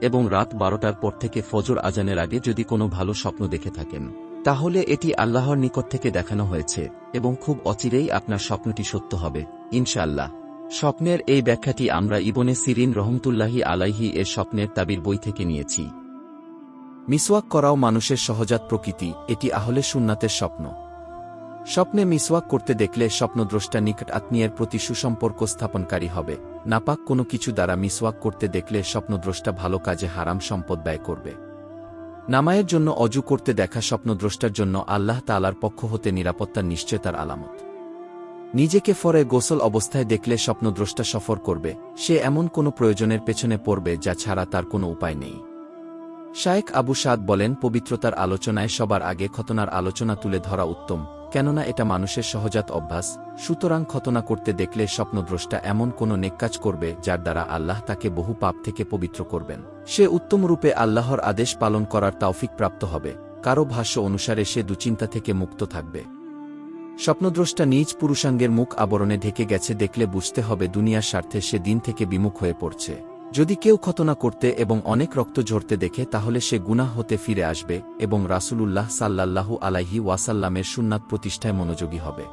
এবং রাত বারোটার পর থেকে ফজর আজানের আগে যদি কোনো ভালো স্বপ্ন দেখে থাকেন, তাহলে এটি আল্লাহর নিকট থেকে দেখানো হয়েছে এবং খুব অচিরেই আপনার স্বপ্নটি সত্য হবে, ইনশাআল্লাহ। স্বপ্নের এই ব্যাখ্যাটি আমরা ইবনে সিরিন রহমতুল্লাহি আলাইহি এর স্বপ্নের তাবির বই থেকে নিয়েছি। মিসওয়াক করাও মানুষের সহজাত প্রকৃতি, এটি আহলে সুন্নাতের স্বপ্ন। স্বপ্নে মিসওয়াক করতে দেখলে স্বপ্নদ্রষ্টা নিকট আত্মীয়ের প্রতি সুসম্পর্ক স্থাপনকারী হবে। নাপাক কোনো কিছু দ্বারা মিসওয়াক করতে দেখলে স্বপ্নদ্রষ্টা ভালো কাজে হারাম সম্পদ ব্যয় করবে। নামায়ের জন্য অজু করতে দেখা স্বপ্নদ্রষ্টার জন্য আল্লাহ তালার পক্ষ হতে নিরাপত্তার নিশ্চয়তার আলামত। নিজেকে ফরে গোসল অবস্থায় দেখলে স্বপ্নদ্রষ্টা সফর করবে, সে এমন কোনো প্রয়োজনের পেছনে পড়বে যা ছাড়া তার কোনো উপায় নেই। শায়েক আবু সাদ বলেন, পবিত্রতার আলোচনায় সবার আগে খতনার আলোচনা তুলে ধরা উত্তম। কেননা এটা মানুষের সহজাত অভ্যাস, সুতরাং খতনা করতে দেখলে স্বপ্নদ্রষ্টা এমন কোনো নেককাজ করবে যার দ্বারা আল্লাহ তাকে বহু পাপ থেকে পবিত্র করবেন। সে উত্তম রূপে আল্লাহর আদেশ পালন করার তাওফিক প্রাপ্ত হবে, কারও ভাষ্য অনুসারে সে দুচিন্তা থেকে মুক্ত থাকবে। স্বপ্নদ্রষ্টা নিজ পুরুষাঙ্গের মুখ আবরণে ঢেকে গেছে দেখলে বুঝতে হবে দুনিয়ার স্বার্থে সে দিন থেকে বিমুখ হয়ে পড়ছে। যদি কেউ খতনা করতে এবং অনেক রক্ত ঝরতে দেখে, তাহলে সে গুনাহ হতে ফিরে আসবে এবং রাসূলুল্লাহ সাল্লাল্লাহু আলাইহি ওয়াসাল্লামের সুন্নাত প্রতিষ্ঠায় মনোযোগী হবে।